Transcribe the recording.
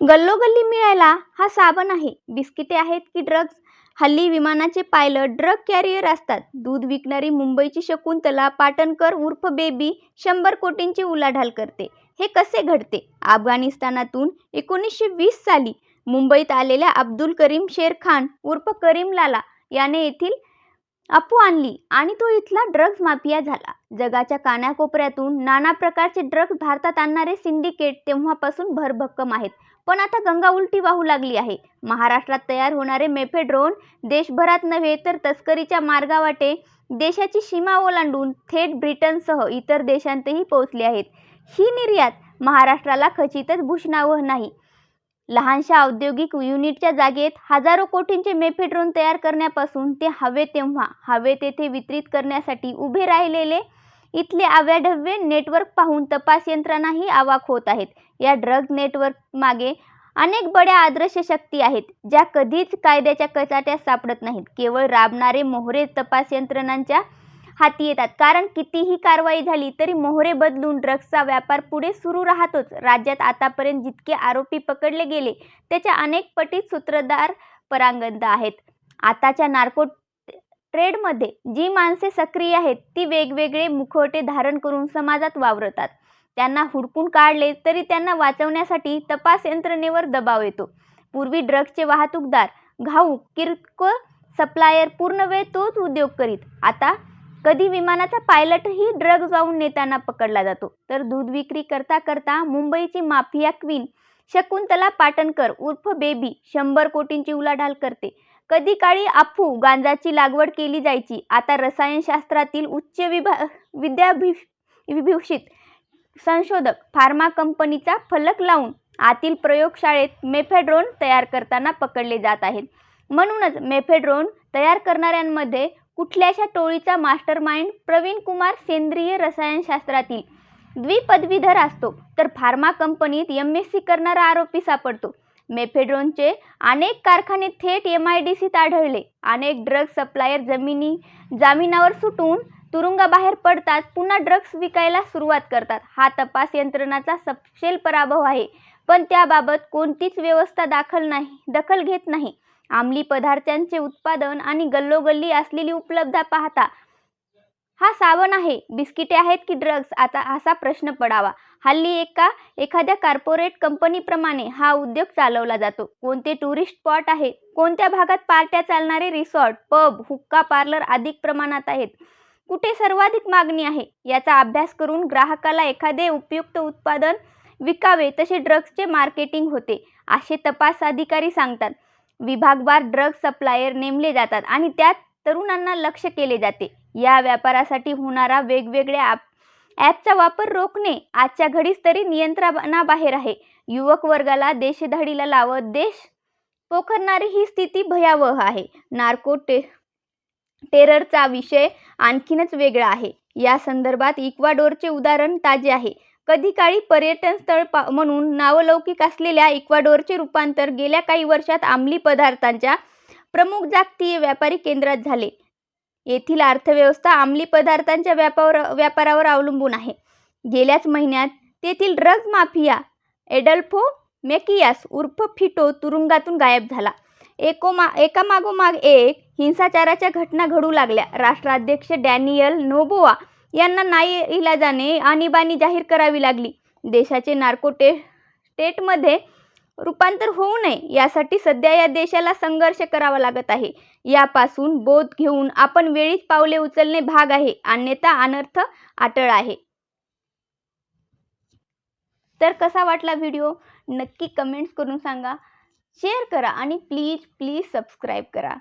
गल्लोगल्ली मिळायला हा साबण आहे. बिस्किटे आहेत की ड्रग्ज हल्ली विमानाचे पायलट ड्रग कॅरियर असतात. दूध विकणारी मुंबईची शकुंतला पाटणकर उर्फ बेबी शंभर कोटींची उलाढाल करते. हे कसे घडते? अफगाणिस्तानातून एकोणीसशे वीस साली मुंबईत आलेल्या अब्दुल करीम शेर खान उर्फ करीम लाला याने येथील अपू आणली आणि तो इथला ड्रग्ज माफिया झाला. जगाच्या कानाकोपऱ्यातून नाना प्रकारचे ड्रग्ज भारतात आणणारे सिंडिकेट तेव्हापासून भरभक्कम आहेत. पण आता गंगा उलटी वाहू लागली आहे. महाराष्ट्रात तयार होणारे मेफेड्रोन देशभरात नव्हे तर तस्करीच्या मार्गावाटे देशाची सीमा ओलांडून थेट ब्रिटनसह इतर देशांतही पोहोचले आहेत. ही निर्यात महाराष्ट्राला खचितच भूषणावह नाही. लहानशा औद्योगिक युनिटच्या जागेत हजारो कोटींचे मेफेड्रोन तयार करण्यापासून ते हवे तेव्हा हवे तेथे वितरित करण्यासाठी उभे राहिलेले इथले अव्याढव्य नेटवर्क पाहून तपास यंत्रणाही अवाक होत आहेत. या ड्रग नेटवर्क मागे अनेक बड्या आदर्श शक्ती आहेत ज्या कधीच कायद्याच्या कचाट्यात सापडत नाहीत. केवळ राबणारे मोहरे तपास यंत्रणांच्या हाती येतात. कारण कितीही कारवाई झाली तरी मोहरे बदलून ड्रग्सचा व्यापार पुढे सुरू राहतोच. राज्यात आतापर्यंत जितके आरोपी पकडले गेले त्याच्या अनेक पटीत सूत्रधार परांगंत आहेत. आताच्या नार्को ट्रेडमध्ये जी माणसे सक्रिय आहेत ती वेगवेगळे मुखवटे धारण करून समाजात वावरतात. त्यांना हुडकून काढले तरी त्यांना वाचवण्यासाठी तपास यंत्रणेवर दबाव येतो. पूर्वी ड्रग्सचे वाहतूकदार घाऊक किरकोळ सप्लायर पूर्ण वेळ तोच उद्योग करीत. आता कधी विमानाचा पायलटही ड्रग जाऊन नेताना पकडला जातो. तर दूध विक्री करता करता मुंबईची माफिया क्वीन शकुंतला पाटणकर उर्फ बेबी शंभर कोटींची उलाढाल करते. कधी काळी अफू गांजाची लागवड केली जायची. आता रसायनशास्त्रातील उच्च विभा विद्याभि विभूषित संशोधक फार्मा कंपनीचा फलक लावून आतील प्रयोगशाळेत मेफेड्रोन तयार करताना पकडले जात आहेत. म्हणूनच मेफेड्रोन तयार करणाऱ्यांमध्ये कुठल्याशा टोळीचा मास्टर माइंड प्रवीण कुमार सेंद्रिय रसायनशास्त्रातील द्विपदवीधर असतो तर फार्मा कंपनीत एम एस सी करणारा आरोपी सापडतो. मेफेड्रोनचे अनेक कारखाने थेट एम आय डी सीत आढळले. अनेक ड्रग सप्लायर जमिनी जामिनावर सुटून तुरुंगाबाहेर पडतात पुन्हा ड्रग्स विकायला सुरुवात करतात. हा तपास यंत्रणाचा सपशेल पराभव आहे. पण त्याबाबत कोणतीच व्यवस्था दाखल नाही दखल घेत नाही. अंमली पदार्थांचे उत्पादन आणि गल्लोगल्ली असलेली उपलब्धता पाहता हा साबण आहे. बिस्किटे आहेत की ड्रग्ज आता असा प्रश्न पडावा. हल्ली एका एखाद्या कार्पोरेट कंपनीप्रमाणे हा उद्योग चालवला जातो. कोणते टुरिस्ट स्पॉट आहे कोणत्या भागात पार्ट्या चालणारे रिसॉर्ट पब हुक्का पार्लर अधिक प्रमाणात आहेत? कुठे सर्वाधिक मागणी आहे? याचा अभ्यास करून ग्राहकाला एखादे उपयुक्त उत्पादन विकावे तसे ड्रग्सचे मार्केटिंग होते असे तपास अधिकारी सांगतात. विभागवार ड्रग सप्लायर नेमले जातात आणि त्यात तरुणांना लक्ष केले जाते. या व्यापारासाठी होणारा वेगवेगळ्या ॲपचा वापर रोखणे आजच्या घडीस तरी नियंत्रणाबाहेर आहे. युवक वर्गाला देशधाडीला लावत देश पोखरणारी ही स्थिती भयावह आहे. नार्को टे टेररचा विषय आणखीनच वेगळा आहे. या संदर्भात इक्वाडोरचे उदाहरण ताजे आहे. कधी काळी पर्यटन स्थळ पा म्हणून नावलौकिक असलेल्या इक्वाडोरचे रूपांतर गेल्या काही वर्षात अंमली पदार्थांच्या प्रमुख जागतिक व्यापारी केंद्रात झाले. येथील अर्थव्यवस्था अंमली पदार्थांच्या व्यापावर व्यापारावर अवलंबून आहे. गेल्याच महिन्यात तेथील ड्रग्ज माफिया एडल्फो मेकियास उर्फ फिटो तुरुंगातून गायब झाला. एकोमा एकामागोमाग एक हिंसाचाराच्या घटना घडू लागल्या. राष्ट्राध्यक्ष डॅनियल नोबोवा यांना नाही इलाजाने आणीबाणी जाहीर करावी लागली. देशाचे नार्को टे स्टेटमध्ये रूपांतर होऊ नये यासाठी सध्या या देशाला संघर्ष करावा लागत आहे. यापासून बोध घेऊन आपण वेळीच पावले उचलणे भाग आहे. अन्यथा अनर्थ आटळ आहे. तर कसा वाटला व्हिडिओ? नक्की कमेंट्स करून सांगा. शेअर करा आणि प्लीज प्लीज सबस्क्राईब करा.